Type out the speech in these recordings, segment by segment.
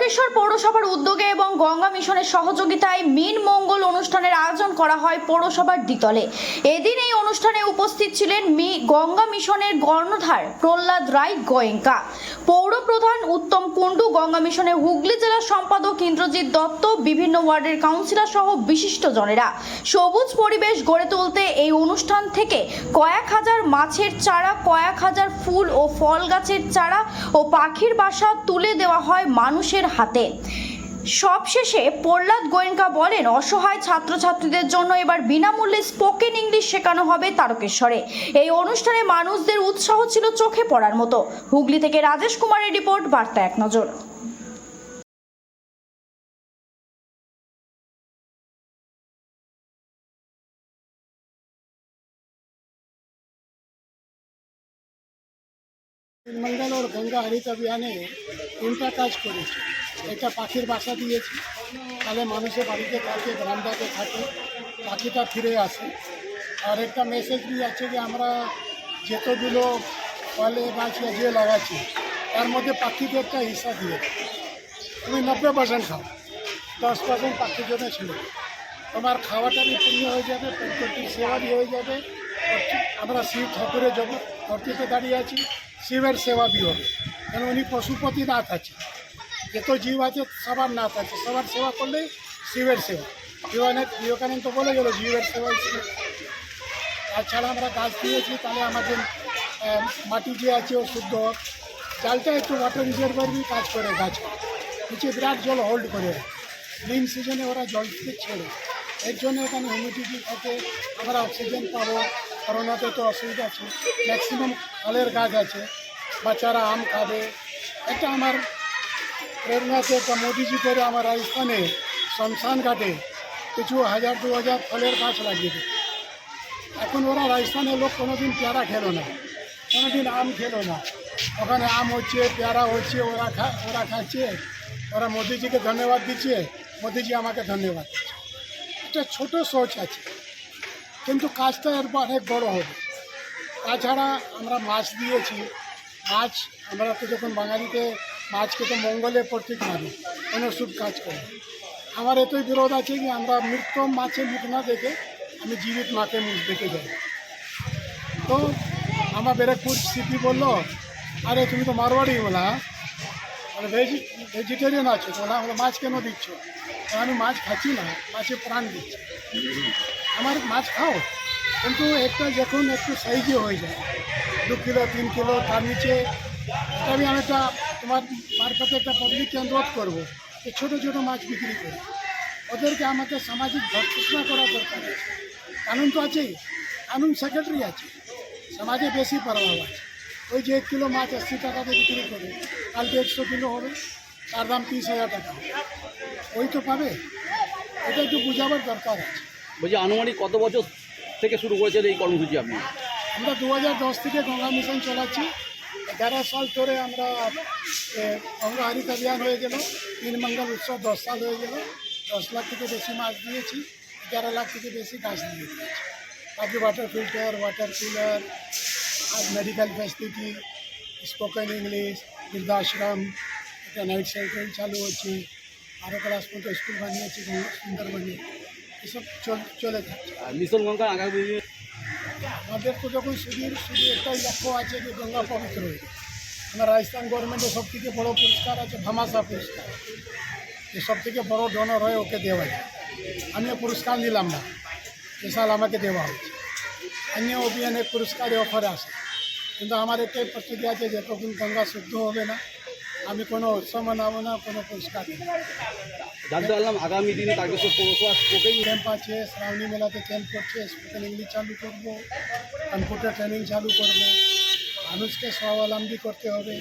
তারকেশ্বর পৌরসভার উদ্যোগে এবং গঙ্গা মিশনের সহযোগিতায় মিন মঙ্গল অনুষ্ঠানের আয়োজন করা হয় পৌরসভার দ্বিতলে। এদিন এই অনুষ্ঠানে উপস্থিত ছিলেন মি, গঙ্গা মিশনের কর্ণধার প্রহ্লাদ রায় গোয়েঙ্কা। পৌর প্রধান উত্তম কুণ্ডু, গঙ্গা মিশনের হুগলি জেলার সম্পাদক ইন্দ্রজিৎ দত্ত, বিভিন্ন ওয়ার্ডের কাউন্সিলর সহ বিশিষ্টজনেরা সবুজ পরিবেশ গড়ে তুলতে এই অনুষ্ঠান থেকে কয়েক হাজার মাছের চারা, কয়েক হাজার ফুল ও ফল গাছের চারা ও পাখির বাসা তুলে দেওয়া হয় মানুষের হাতে। সবশেষে প্রহ্লাদ গোয়েঙ্কা বলেন, অসহায় ছাত্রছাত্রীদের জন্য এবার বিনামূল্যে স্পোকেন ইংলিশ শেখানো হবে তারকেশ্বরে। এই অনুষ্ঠানে মানুষদের উৎসাহ ছিল চোখে পড়ার মতো। হুগলি থেকে রাজেশ কুমারের রিপোর্ট, বার্তা এক নজর। মঙ্গল ওর গঙ্গা হরিত অভিযানে তিনটা কাজ করেছি। একটা পাখির বাসা দিয়েছি। তাহলে মানুষের বাড়িতে থাকে, বারান্দাতে থাকে, পাখিটা ফিরে আসে। আর একটা মেসেজ দিয়ে আছে যে আমরা যেতগুলো ফলে গাছ বা যে লাগাচ্ছি, তার মধ্যে পাখিকে একটা হিসা দিয়ে তুমি নব্বই পার্সেন্ট খাও, দশ পার্সেন্ট পাখির জন্য ছিল। তোমার খাওয়াটারই পূর্ণ হয়ে যাবে প্রত্যেকটির সেবারই হয়ে যাবে। আমরা শিব ঠাকুরের জগৎ ধরতিতে দাঁড়িয়ে আছি। শিবের সেবা হবে। কেন উনি পশুপতি নাথ আছে যত জীব আছে, সবার নাথ আছে। সবার সেবা করলেই শিবের সেবা। বিবেকানন্দ বিবেকানন্দ বলে গেল, জীবের সেবাই শিব। তাছাড়া আমরা গাছ দিয়েছি, তাহলে আমাদের মাটি যে আছে ও শুদ্ধ। জালটা একটু ওয়াটার রিজার্ভারই কাজ করে গাছ। নিচে বিরাট জল হোল্ড করে গ্রিন সিজনে ওরা জল ছেড়ে এর জন্য এখানে হিউমিডিটি থাকে, আমরা অক্সিজেন পাবো। করোনাতে তো অসুবিধা আছে। ম্যাক্সিমাম ফলের গাছ আছে, বাচ্চারা আম খাবে। একটা আমার প্রেরণাতে একটা মোদিজি করে আমার রাজস্থানে শ্মশান ঘাটে কিছু হাজার, দু হাজার ফলের গাছ লাগিয়ে দেয় এখন ওরা রাজস্থানের লোক কোনোদিন পেয়ারা খেলো না, কোনোদিন আম খেলো না। ওখানে আম হচ্ছে, পেয়ারা হচ্ছে, ওরা খা, ওরা খাচ্ছে, ওরা মোদিজিকে ধন্যবাদ দিচ্ছে, মোদিজি আমাকে ধন্যবাদ একটা ছোট সোচ আছে। কিন্তু কাজটা এর অনেক বড় হবে। তাছাড়া আমরা মাছ দিয়েছি। মাছ আমরা তো যখন বাঙালিতে মাছকে তো মঙ্গলের প্রতীক মানি, কোনো শুভ কাজ করি আমার এতই বিরোধ আছে যে আমরা মৃত মাছে মুখ না দেখে আমি জীবিত মাকে মুখ দেখে যাই। তো আমার ব্যারাকপুর সিপি বলল, আরে তুমি তো মারোয়াড়ি বলা। মানে ভেজি ভেজিটেরিয়ান আছো তো বলা আমরা মাছ কেন দিচ্ছ? আমি মাছ খাচ্ছি না, মাছে প্রাণ দিচ্ছি। আমার মাছ খাও। কিন্তু একটা যখন একটু সাইজে হয়ে যায়, দু কিলো, তিন কিলো, তার নিচে, আমি একটা তোমার মারফতে একটা পাবলিককে অনুরোধ করব যে ছোটো ছোটো মাছ বিক্রি করে। ওদেরকে আমাকে সামাজিক ভর্তিষ্ণা করা দরকার কানুন তো আছেই, কানুন সেক্রেটারি আছে। সমাজে বেশি প্রভাব আছে। ওই যে এক কিলো মাছ আশি টাকাতে বিক্রি করে কালকে একশো কিলো হবে, তার দাম তিরিশ হাজার টাকা ওই তো পাবে, এটা একটু বুঝাবার দরকার আছে। বলছি, আনুমানিক কত বছর থেকে শুরু করেছেন এই কর্মসূচি আপনি? আমরা দু হাজার দশ থেকে গঙ্গা মিশন চালাচ্ছি। এগারো সাল ধরে আমরা গঙ্গা হরিত অভিযান হয়ে গেল। তিন মঙ্গল উৎসব দশ সাল হয়ে গেল। দশ লাখ থেকে বেশি মাছ দিয়েছি, এগারো লাখ থেকে বেশি গাছ দিয়ে দিয়েছি। বাকি ওয়াটার ফিল্টার ওয়াটার কুলার আর মেডিকেল ফ্যাসিলিটি স্পোকেন ইংলিশ বৃদ্ধাশ্রম একটা নাইট সাইকেল চালু হচ্ছে। আরও ক্লাস পর্যন্ত স্কুল বানিয়েছি সুন্দর এসব চল আর মিশন গঙ্গা আগামী আমাদের তো যখন শুধুর শুধু একটাই লক্ষ্য আছে যে গঙ্গা পবিত্র হয়ে আমার রাজস্থান গভর্নমেন্টের সব থেকে বড়ো পুরস্কার আছে ভামাসা পুরস্কার। যে সব থেকে বড়ো ডোনর হয় ওকে দেওয়া যায়। আমিও পুরস্কার নিলাম না। সাল আমাকে দেওয়া হয়েছে। অন্য অভিযানের পুরস্কারে অফারে আসে কিন্তু আমার একটাই প্রতিক্রিয়া আছে যে যতক্ষণ গঙ্গা শুদ্ধ হবে না। আমি কোনো উৎসব মানাবো না কোনো পুরস্কার নেই জানতে পারলাম আগামী দিনে তারকেশ্বর পৌরসভা স্পোকেন ক্যাম্প আছে শ্রাবণী মেলাতে ক্যাম্প করছে স্পোকেন ইংলিশ চালু করব কম্পিউটার ট্রেনিং চালু করব। মানুষকে স্বাবলম্বী করতে হবে।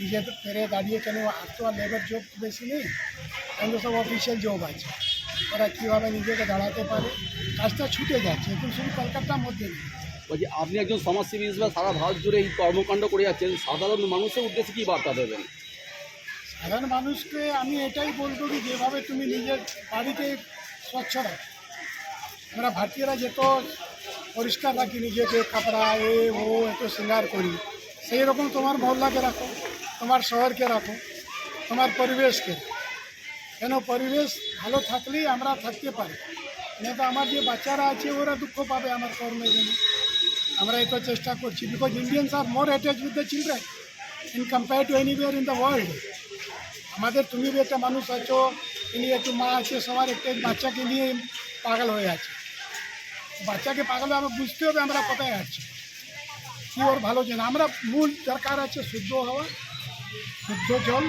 নিজে পেরে দাঁড়িয়ে কেন আর তো আর লেবার জব বেশি নেই? কিন্তু সব অফিসিয়াল জব আছে? ওরা কীভাবে নিজেকে দাঁড়াতে পারে? কাজটা ছুটে যাচ্ছে এখন শুধু কলকাতার মধ্যে নেই। বলছি আপনি একজন সমাজসেবী হিসেবে সারা ভারত জুড়ে এই কর্মকাণ্ড করে যাচ্ছেন সাধারণ মানুষের উদ্দেশ্যে কী বার্তা দেবেন? সাধারণ মানুষকে আমি এটাই বলব কি, যেভাবে তুমি নিজের বাড়িতে স্বচ্ছ রাখো। আমরা ভারতীয়রা যেত পরিষ্কার রাখি, নিজেকে কাপড়া, এ, ও এত শৃঙ্গার করি। সেই রকম তোমার মহল্লাকে রাখো, তোমার শহরকে রাখো, তোমার পরিবেশকে। কেন পরিবেশ ভালো থাকলেই আমরা থাকতে পারি। না তো আমার যে বাচ্চারা আছে, ওরা দুঃখ পাবে আমার কর্মের জন্য। আমরা এই তো চেষ্টা করছি। Because Indians are more attach with the children in compare to anywhere in the world আমাদের তুমি একটা মানুষ আছো তিনি একটু মা আছে সবার একটা বাচ্চাকে নিয়ে পাগল হয়ে আছে। বাচ্চাকে পাগল হয়ে বুঝতে হবে আমরা কোথায় আছি। কি ওর ভালো জন্য আমরা মূল দরকার আছে শুদ্ধ হওয়া শুদ্ধ জল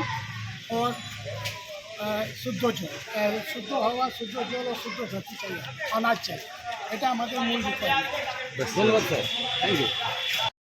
আহ, শুদ্ধ জল। শুদ্ধ হওয়া শুদ্ধ জল ও শুদ্ধ ধরতে চাই অনাজ চাই। এটা আমাদের মূল বিষয়। ধন্যবাদ স্যার। Thank you